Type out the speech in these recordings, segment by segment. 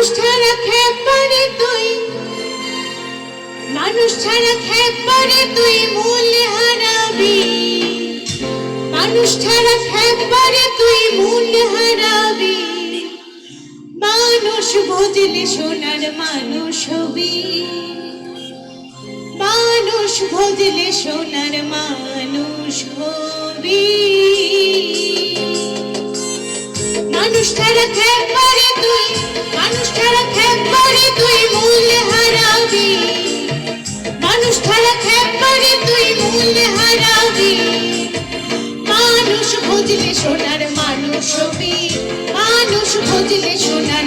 মানুষ ছাড়া খেপারে তুই মানুষ হারাবি মানুষ ছাড়া তুই মানুষ বুঝলে সোনার মানুষ হবি। মানুষ বুঝলে সোনার মানুষ হবি। মানুষ ছাড়া খেপারে তুই মানুষ ছাড়া খেপারে তুই মূল হারাবি। মানুষ ছাড়া খেপারে তুই মূল হারাবি। মানুষ বুঝলে সোনার মানুষ হবি। মানুষ বুঝলে সোনার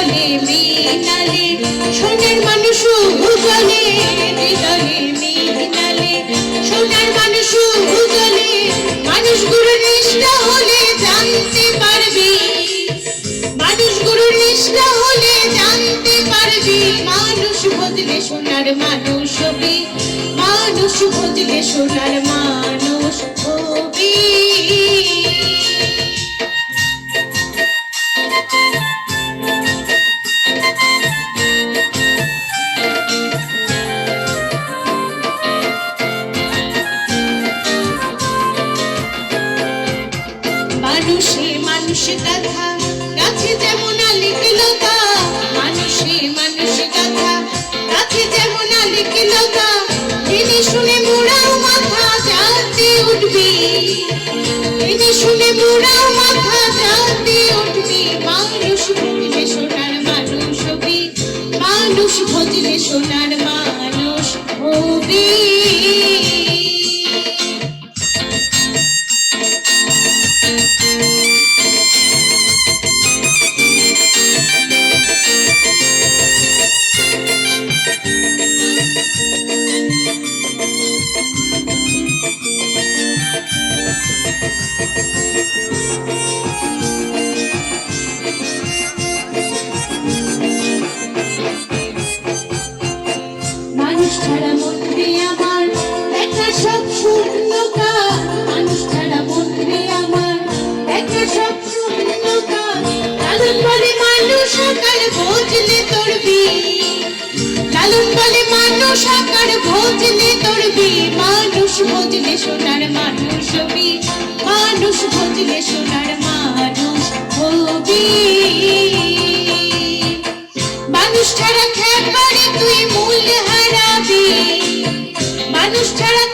হৃদয়ে মিনালে সোনার মানুষ উজলে হৃদয়ে মিনালে সোনার মানুষ উজলে মানুষ গুরু নিষ্ঠা হলে জানতে পারবি। মানুষ গুরু নিষ্ঠা হলে জানতে পারবি, মানুষ বদলে সোনার মানুষ হবি। মানুষ বদলে সোনার মানুষ মানুষে মানুষ কথা গাছে যেমন লিখলতা মানুষে মানুষ কথা গাছে যেমন লিখলতা তিনি শুনে মোড়াও মাথা, জানতে উঠবি। আকার ভোজলে তোরবি। লালন বলে মানুষ আকার ভোজলে তোরবি। মানুষ ভোজলে সোনার মানুষ মানুষ ভোজলে সোনার মানুষ হবি। মানুষ ছাড়া তুই মূল হারাবি। মানুষ ছাড়া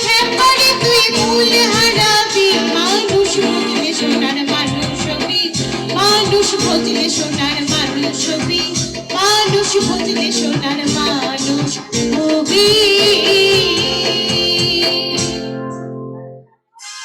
তুই মূল হারাবি। মানুষ বুঝলে সোনার মানুষ মানুষ বুঝলে সোনার মানুষ হবি মানুষ বুঝলে সোনার মানুষ হবি